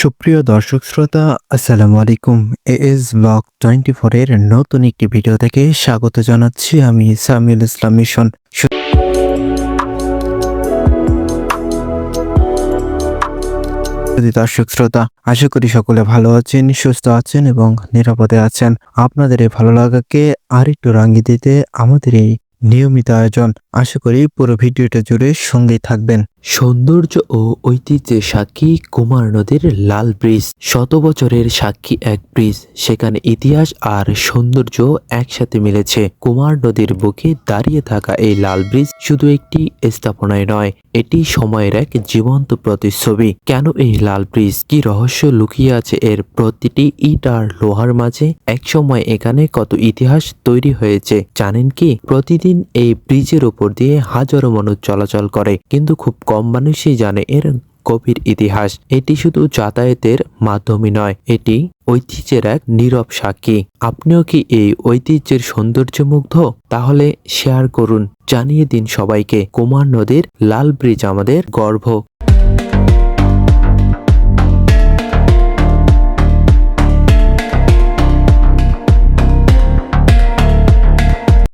সুপ্রিয় দর্শক শ্রোতা, আসসালামু আলাইকুম। এ এস ব্লগ টোয়েন্টি ফোরের নতুন একটি ভিডিও থেকে স্বাগত জানাচ্ছি আমি সামিউল ইসলাম মিশন। দর্শক শ্রোতা, আশা করি সকলে ভালো আছেন, সুস্থ আছেন এবং নিরাপদে আছেন। আপনাদের এই ভালো লাগাকে আরেকটু রাঙিয়ে দিতে আমাদের এই নিয়মিত আয়োজন আশা করি পুরো ভিডিওটা জুড়ে সঙ্গেই থাকবেন। সৌন্দর্য ও ঐতিহ্যের সাক্ষী কুমার নদীর লাল ব্রিজ, শত বছরের সাক্ষী এক ব্রিজ, সেখানে ইতিহাস আর সৌন্দর্য একসাথে মিলেছে। কুমার নদীর বুকে দাঁড়িয়ে থাকা এই লাল ব্রিজ শুধু একটি স্থাপনায় নয়, এটি সময়ের এক জীবন্ত প্রতিচ্ছবি। কেন এই লাল ব্রিজ? কি রহস্য লুকিয়ে আছে এর প্রতিটি ইট আর লোহার মাঝে? একসময় এখানে কত ইতিহাস তৈরি হয়েছে, জানেন কি? প্রতিদিন এই ব্রিজের দিয়ে হাজারো মানুষ চলাচল করে, কিন্তু খুব কম মানুষই জানে এর গভীর ইতিহাস। এটি শুধু যাতায়াতের মাধ্যমই নয়, এটি ঐতিহ্যের এক নীরব সাক্ষী। আপনিও কি এই ঐতিহ্যের সৌন্দর্য মুগ্ধ তাহলে শেয়ার করুন, জানিয়ে দিন সবাইকে, কুমার নদীর লাল ব্রিজ আমাদের গর্ব।